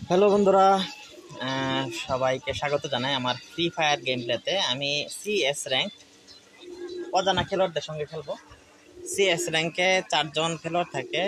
Hello বন্ধুরা। সবাইকে স্বাগত জানাই আমার ফ্রি ফায়ার গেম প্লেতে আমি সিএস র্যাঙ্ক অজানা খেলোয়াড়দের সঙ্গে খেলব। সিএস র্যাঙ্কে চারজন খেলোয়াড় থাকে,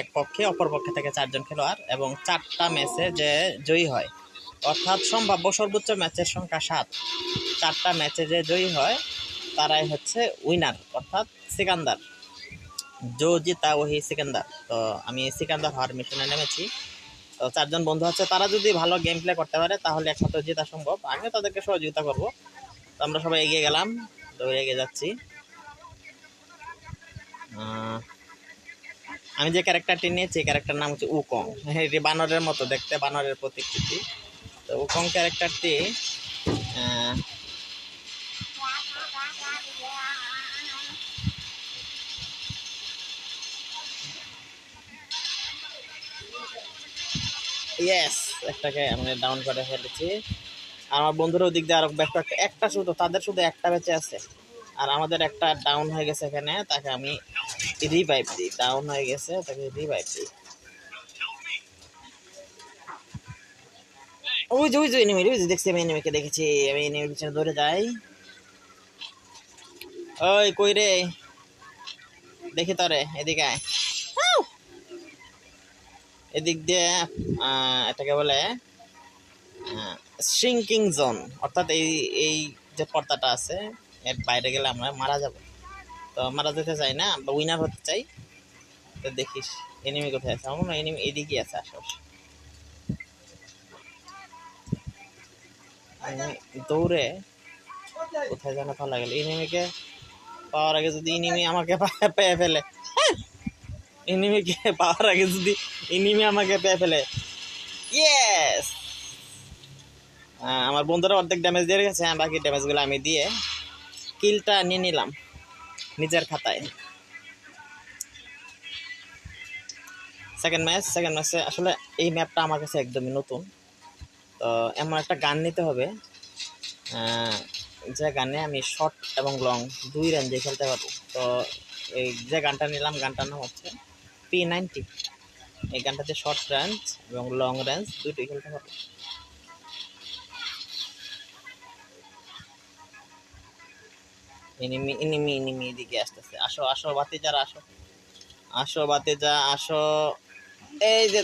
এক পক্ষে, অপর পক্ষে থাকে চারজন খেলোয়াড় এবং চারটা ম্যাচে যে জয়ী হয়। অর্থাৎ সম্ভাব্য সর্বোচ্চ ম্যাচের সংখ্যা সাত। চারটা ম্যাচে যে জয়ী হয়, তারাই হচ্ছে উইনার অর্থাৎ সিকান্দার। জো জিতা, ওহি সিকান্দার। তো আমি সিকান্দার হওয়ার মিশনে নেমেছি। তো চারজন বন্ধু আছে, তারা যদি ভালো গেম প্লে করতে পারে, তাহলে একসাথে জেতা সম্ভব। আমিও তাদেরকে সহযোগিতা করব। তো আমরা সবাই এগিয়ে গেলাম, দৌড়ে এগিয়ে যাচ্ছি। আমি যে ক্যারেক্টারটি নিয়েছি ক্যারেক্টার নাম হচ্ছে উকং এটি বানরের মতো দেখতে, বানরের প্রতিকৃতি। তো উকং ক্যারেক্টারটি ইয়েস একটাকে আমি ডাউন করে ফেলেছি। আর আমার বন্ধুরা ওদিক দিয়ে আরও ব্যাক একটা শুধু, তাদের শুধু একটা বেঁচে আছে। আর আমাদের একটা ডাউন হয়ে গেছে এখানে, তাকে আমি রিভাইভ দিই। ডাউন হয়ে গেছে, তাকে রিভাইভ দিই। ওই যে ওই যে এনিমি ওই যে দেখছি আমি এনিমিকে দেখেছি। আমি এনিমির পিছনে দৌড়ে যাই। ওই, কই রে? দেখি তরে এদিকে আয়! এদিক দিয়ে এটাকে বলে শ্রিঙ্কিং জোন অর্থাৎ এই এই যে পর্দাটা আছে, এর বাইরে গেলে আমরা মারা যাব। তো মারা যেতে চাই না বা উইনার হতে চাই। তো দেখিস এনিমি কোথায় আছে? আমার এনিমি এদিকেই আছে আশেপাশে। দৌড়ে কোথায় যেন ভালো গেল। এনিমিকে পাওয়ার আগে যদি এনিমি আমাকে পেয়ে ফেলে এনিমিকে পাওয়ার আগে যদি এনিমি আমাকে পেয়ে ফেলে। ইয়েস আমার বন্ধুরা অর্ধেক ড্যামেজ দিয়ে গেছে হ্যাঁ বাকি ড্যামেজগুলো আমি দিয়ে কিলটা নিয়ে নিলাম নিজের খাতায়। সেকেন্ড ম্যাচ সেকেন্ড ম্যাচে আসলে এই ম্যাপটা আমার কাছে একদমই নতুন। তো এমন একটা গান নিতে হবে যে গানে আমি শর্ট এবং লং দুই রেঞ্জে খেলতে পারব। তো এই যে গানটা নিলাম, গানটার নাম হচ্ছে পি নাইনটি এই গানটাতে শর্ট রেঞ্জ এবং লং রেঞ্জ দুটোই খেলতে পারব এনিমি এনিমি এনিমি এদিকে আসতেছে। আসো আসো বাতি যারা আসো। আসো বাতি যা আসো। এই যে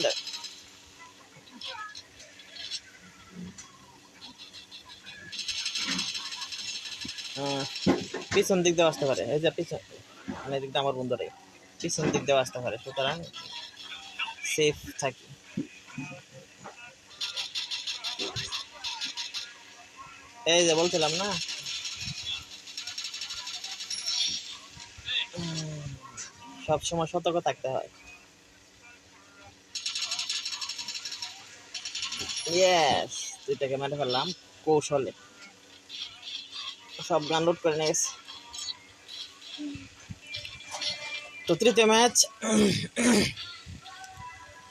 পিছন দিক দিয়ে আসতে পারে। এই যে পিছন মানে এদিক দিয়ে আমার বন্ধুরাই পিছন দিক দিয়ে আসতে পারে, সুতরাং সেফ থাকি। এই যে বলছিলাম না? সব সময় সতর্ক থাকতে হয়। ইয়েস দুইটাকে মেরে ফেললাম কৌশলে। সব গান লোড করে নিয়ে তো তৃতীয় ম্যাচ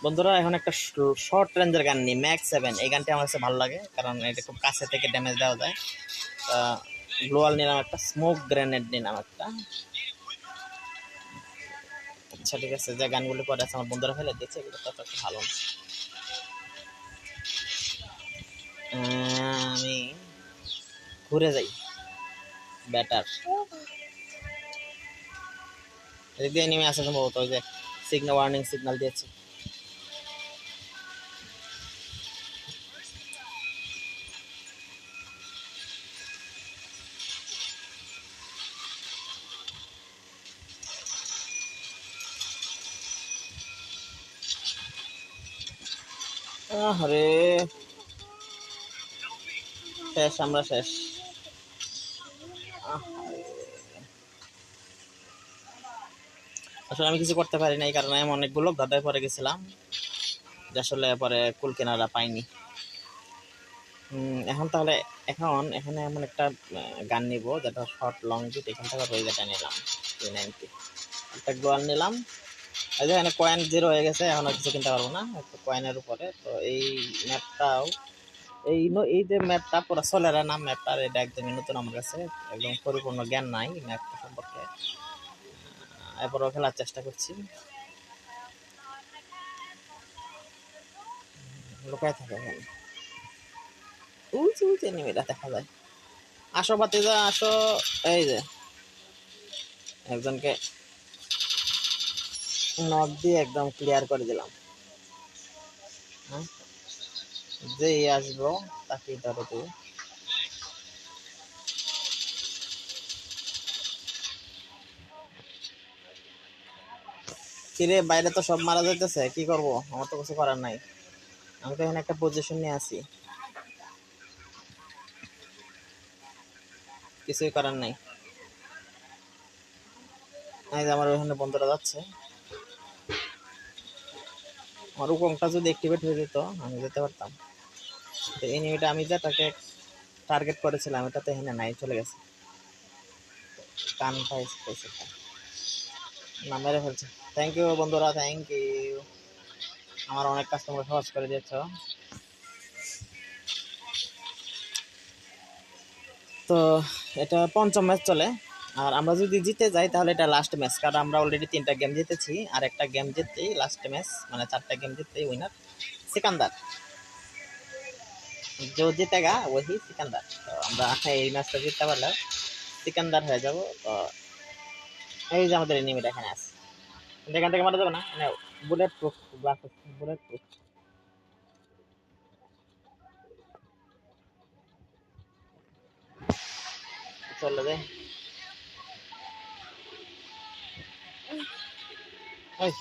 বন্ধুরা, এখন একটা শর্ট রেঞ্জের গান নিই ম্যাক্স সেভেন এই গানটি আমার কাছে ভালো লাগে, কারণ এটা খুব কাছে থেকে ড্যামেজ দেওয়া যায়। গ্লোয়াল নিলাম একটা স্মোক গ্রেনেড নিলাম একটা। আচ্ছা ঠিক আছে, যে গানগুলো পরে আছে, আমার বন্ধুরা ফেলে দিয়েছে, এগুলো তত একটা ভালো। আমি ঘুরে যাই। ব্যাটার এদিক দিয়ে নেমে আসে সম্ভবত, ওই যে সিগনাল ওয়ার্নিং সিগন্যাল দিয়েছে। আরে শেষ, আমরা শেষ। আসলে আমি কিছু করতে পারি নাই, কারণ আমি অনেকগুলো গাদায় পরে গেছিলাম আসলে পরে কুল কেনারা পাইনি। এখন তাহলে, এখন, এখানে এমন একটা গান নিব, যেটা শর্ট লং জুট এখান থেকে ওই নিলাম টু নাইনটি একটা গোয়াল নিলাম। এই যে, এখানে কয়েন জিরো হয়ে গেছে, এখন আর কিছু কিনতে পারব না, একটু কয়েনের উপরে। তো এই ম্যাপটাও এই ন- এই যে ম্যাপটা পুরো সোলেরা নাম ম্যাপটা এটা একদমই নতুন আমার কাছে, একদম পরিপূর্ণ জ্ঞান নাই ম্যাপটা সম্পর্কে। এরপরও খেলার চেষ্টা করছি। লুকায় থাকে উঁচু উঁচু এনিমিটা দেখা যায়। আসো বাতিজা আসো। এই যে, একজনকে নক দিয়ে একদম ক্লিয়ার করে দিলাম। হ্যাঁ? যেই আসব, তাকেই ধরো তুই কিরে, বাইরে তো সব মারা যাইতেছে, কি করব? আমার তো কিছু করার নাই। আমি তো এখানে একটা পজিশন নিয়ে আছি। কিছুই করার নাই। এই যে আমার ওখানে বন্ধুরা যাচ্ছে। আমার উকংটা যদি অ্যাক্টিভেট হয়ে যেত, আমি যেতে পারতাম। তো এনিমিটা আমি যেটাকে টার্গেট করেছিলাম এটা তো এখানে নাই, চলে গেছে। কান পাইছে। না, মেরে ফেলছে। থ্যাংক ইউ বন্ধুরা থ্যাংক ইউ আমার অনেক কাজ সহজ করে দিয়েছ। তো, এটা পঞ্চম ম্যাচ চলে। আর আমরা যদি জিতে যাই, তাহলে এটা লাস্ট ম্যাচ কারণ আমরা অলরেডি তিনটা গেম জিতেছি। আর একটা গেম জিততেই লাস্ট ম্যাচ মানে চারটা গেম জিততেই উইনার সিকান্দার। যে জিতেগা, ওই সিকান্দার। তো আমরা এই ম্যাচটা জিততে পারলে সিকান্দার হয়ে যাব। তো এই যে আমাদের এনিমিটা এখানে আছে। এখান থেকে মারা যাবে না মানে bullet proof glass bullet proof চলে যায় ওই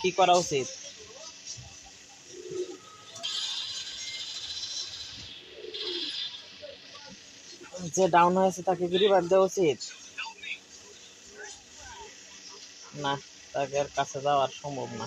কি করা উচিত? যে ডাউন হয়েছে তাকে কি রিভাইভ দেওয়া উচিত? না, তাকে আর কাছে যাওয়ার সম্ভব না।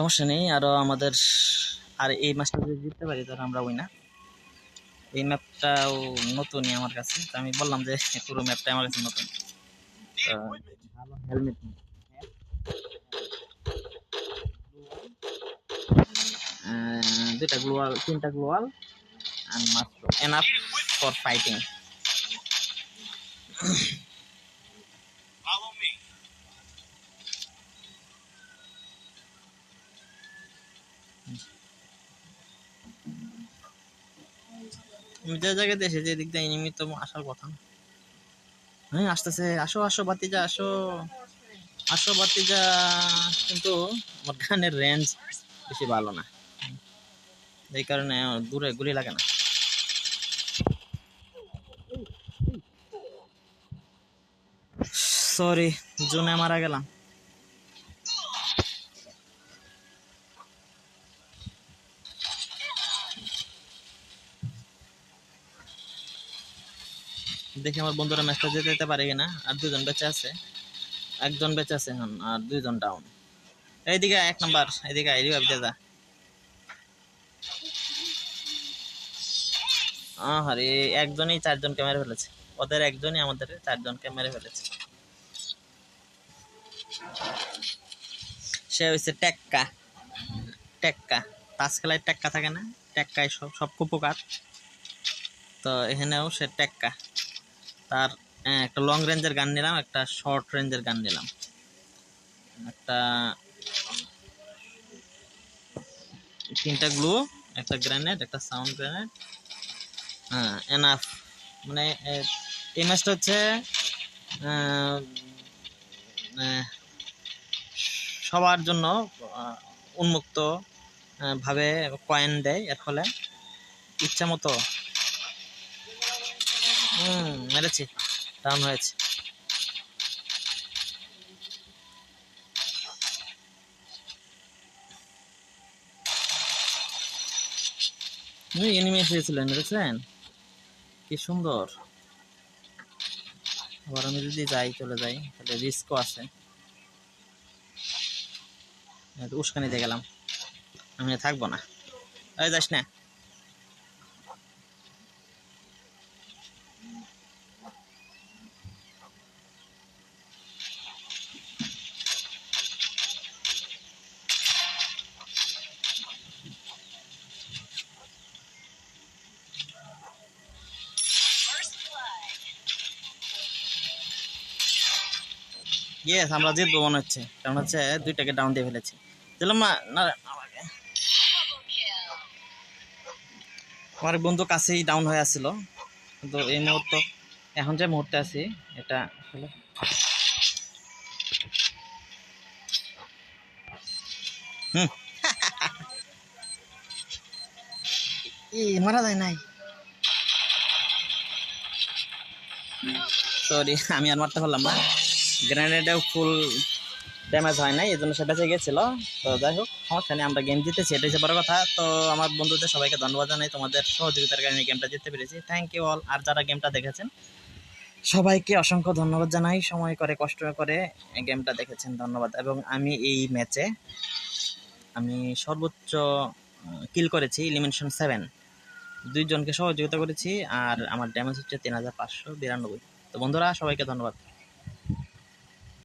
সমস্যা নেই, আরও আমাদের আর এই ম্যাচটা যদি জিততে পারি তাহলে আমরা না এই ম্যাপটাও নতুনই আমার কাছে। তো আমি বললাম যে, পুরো ম্যাপটা আমার কাছে নতুন। ভালো হেলমেট দুটা গ্লোয়াল তিনটা গ্লোয়াল and মাত্র এনাফ ফর ফাইটিং যে জায়গাতে এসেছি এদিক দিয়ে এনিমি আসার কথা হ্যাঁ আসতেছে। আসো আসো বাতিজা আসো। আসো বাতিজা কিন্তু আমার গানের রেঞ্জ বেশি ভালো না। এই কারণে দূরে গুলি লাগে না। সরি জোনে মারা গেলাম। দেখি আমার বন্ধুরা ম্যাচটা যেতে পারে কিনা। আর দুজন বেঁচে আছে। একজন বেঁচে আছে এখন, আর দুইজন ডাউন এইদিকে এক নাম্বার এইদিকে আইডি ভাবতে যা। আরে একজনই চারজনকে মেরে ফেলেছে। ওদের একজনই আমাদের চারজনকে মেরে ফেলেছে। সে হয়েছে টেক্কা। টেক্কা। তাস খেলায় টেক্কা থাকে না। টেক্কায় সব সব উপকার। তো এখানেও সে টেক্কা। তার হ্যাঁ, একটা লং রেঞ্জের গান নিলাম একটা শর্ট রেঞ্জের গান নিলাম। একটা তিনটা গ্লু একটা গ্রেনেড একটা সাউন্ড গ্রেনেড হ্যাঁ এনাফ মানে এই ম্যাচটা হচ্ছে আহ, সবার জন্য উন্মুক্ত ভাবে কয়েন দেয় এর ফলে ইচ্ছা মতো হুম, মেরেছি। ডাউন হয়েছে। এনিমে এসেছিলেন দেখছেন কি সুন্দর। আবার আমি যদি যাই, চলে যাই, তাহলে রিস্কও আছে। উস্কানিতে গেলাম। আমি থাকব না। ওই যাস না। ইয়েস আমরা জিতবো মনে হচ্ছে। কারণ হচ্ছে দুইটাকে ডাউন দিয়ে ফেলেছি। না আমার বন্ধু কাছেই ডাউন হয়ে আসছিল। কিন্তু এই মুহূর্ত এখন যে মুহূর্তে আছি এটা হুম। মারা যায় নাই। সরি আমি আর মারতে পারলাম না। গ্রেনেডেও ফুল ড্যামেজ হয় নাই এই জন্য সেটা চেয়ে গেছিল। তো যাই হোক, সমস্যা নেই, আমরা গেম জিতেছি, এটাই বড় কথা। তো আমার বন্ধুদের সবাইকে ধন্যবাদ জানাই, তোমাদের সহযোগিতার কারণে গেমটা জিততে পেরেছি। থ্যাংক ইউ অল আর যারা গেমটা দেখেছেন, সবাইকে অসংখ্য ধন্যবাদ জানাই। সময় করে, কষ্ট করে গেমটা দেখেছেন, ধন্যবাদ। এবং আমি এই ম্যাচে আমি সর্বোচ্চ কিল করেছি ইলিমিনেশন সেভেন দুইজনকে সহযোগিতা করেছি, আর আমার ড্যামেজ হচ্ছে তিন হাজার পাঁচশো বিরানব্বই। তো বন্ধুরা, সবাইকে ধন্যবাদ।